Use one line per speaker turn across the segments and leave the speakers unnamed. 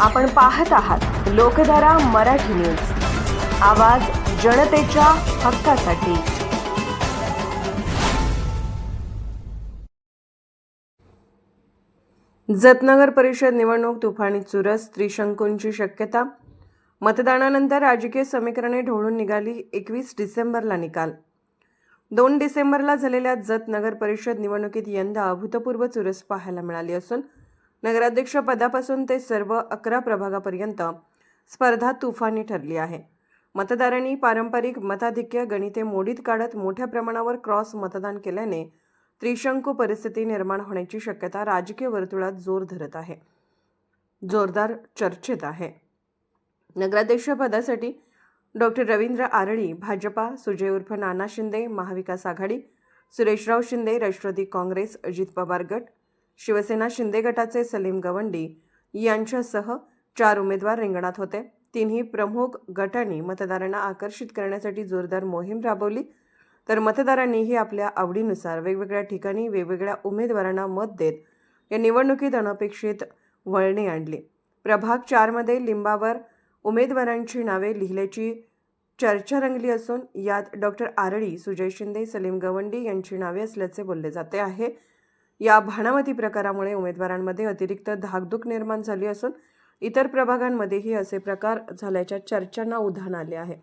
आपण पाहत आहात लोकधारा मराठी न्यूज. आवाज जनतेच्या हक्कासाठी. जतनगर परिषद निवडणूक तुफानी चुरस त्रिशंकूंची शक्यता. मतदानानंतर राजकीय समीकरणे ढवळून निघाली एकवीस डिसेंबरला निकाल. दोन डिसेंबरला झालेल्या जत नगर परिषद निवडणुकीत यंदा अभूतपूर्व चुरस पाहायला मिळाली असून नगराध्यक्ष पदापासून ते सर्व अकरा प्रभागापर्यंत स्पर्धा तुफानी ठरली आहे. मतदारांनी पारंपरिक मताधिक्य गणिते मोडीत काढत मोठ्या प्रमाणावर क्रॉस मतदान केल्याने त्रिशंकू परिस्थिती निर्माण होण्याची शक्यता राजकीय वर्तुळात जोर धरत आहे. जोरदार चर्चेत आहे. नगराध्यक्षपदासाठी डॉक्टर रवींद्र आरळी भाजपा सुजय उर्फ नाना शिंदे महाविकास आघाडी सुरेशराव शिंदे राष्ट्रवादी काँग्रेस अजित पवार गट शिवसेना शिंदे गटाचे सलीम गवंडी यांच्यासह चार उमेदवार रिंगणात होते. तिन्ही प्रमुख गटांनी मतदारांना आकर्षित करण्यासाठी जोरदार मोहीम राबवली. तर मतदारांनीही आपल्या आवडीनुसार वेगवेगळ्या ठिकाणी वेगवेगळ्या उमेदवारांना मत देत या निवडणुकीत अनपेक्षित वळणे आणली. प्रभाग चारमध्ये लिंबावर उमेदवारांची नावे लिहिल्याची चर्चा रंगली असून यात डॉक्टर आरळी सुजय शिंदे सलीम गवंडी यांची नावे असल्याचे बोलले जाते आहे. या भाणामती प्रकारामुळे उमेदवारांमध्ये अतिरिक्त धाकधूक निर्माण झाली असून इतर प्रभागांमध्येही असे प्रकार झाल्याच्या चर्चांना उधाण आले आहे.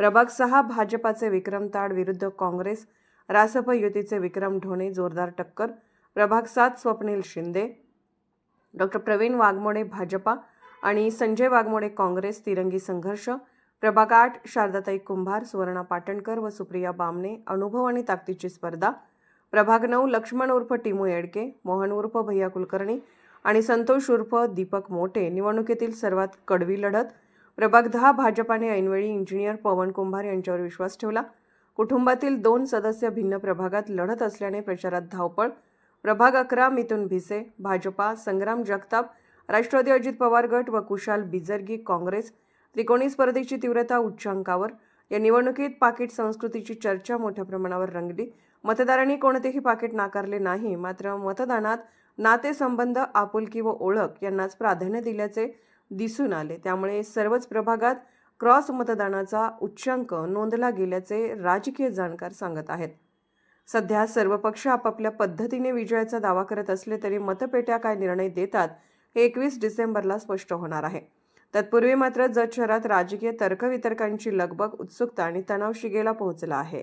प्रभाग सहा भाजपाचे विक्रम ताड विरुद्ध काँग्रेस रासप युतीचे विक्रम ढोणे जोरदार टक्कर प्रभाग सात स्वप्नील शिंदे डॉक्टर प्रवीण वाघमोडे भाजपा आणि संजय वाघमोडे काँग्रेस तिरंगी संघर्ष प्रभाग आठ शारदाताई कुंभार सुवर्णा पाटणकर व सुप्रिया बामणे अनुभव आणि ताकदीची स्पर्धा प्रभाग नऊ लक्ष्मण उर्फ टिमू येडके मोहन उर्फ भैया कुलकर्णी आणि संतोष उर्फ दीपक मोटे निवडणुकीतील सर्वात कडवी लढत. प्रभाग दहा भाजपाने ऐनवेळी इंजिनियर पवन कुंभार यांच्यावर विश्वास ठेवला. कुटुंबातील दोन सदस्य भिन्न प्रभागात लढत असल्याने प्रचारात धावपळ. प्रभाग अकरा मिथुन भिसे भाजपा संग्राम जगताप राष्ट्रवादी अजित पवार गट व कुशाल बिजर्गी काँग्रेस त्रिकोणी स्पर्धेची तीव्रता उच्चांकावर. या निवडणुकीत पाकिट संस्कृतीची चर्चा मोठ्या प्रमाणावर रंगली. मतदारांनी कोणतेही पाकिट नाकारले नाही मात्र मतदानात नातेसंबंध आपुलकी व ओळख यांनाच प्राधान्य दिल्याचे दिसून आले. त्यामुळे सर्वच प्रभागात क्रॉस मतदानाचा उच्चांक नोंदला गेल्याचे राजकीय जाणकार सांगत आहेत. सध्या सर्व पक्ष आपापल्या पद्धतीने विजयाचा दावा करत असले तरी मतपेट्या काय निर्णय देतात हे एकवीस डिसेंबरला स्पष्ट होणार आहे. तत्पूर्वी मात्र जत शहरात राजकीय तर्कवितर्कांची लगबग उत्सुकता आणि तणाव शिगेला पोहोचला आहे.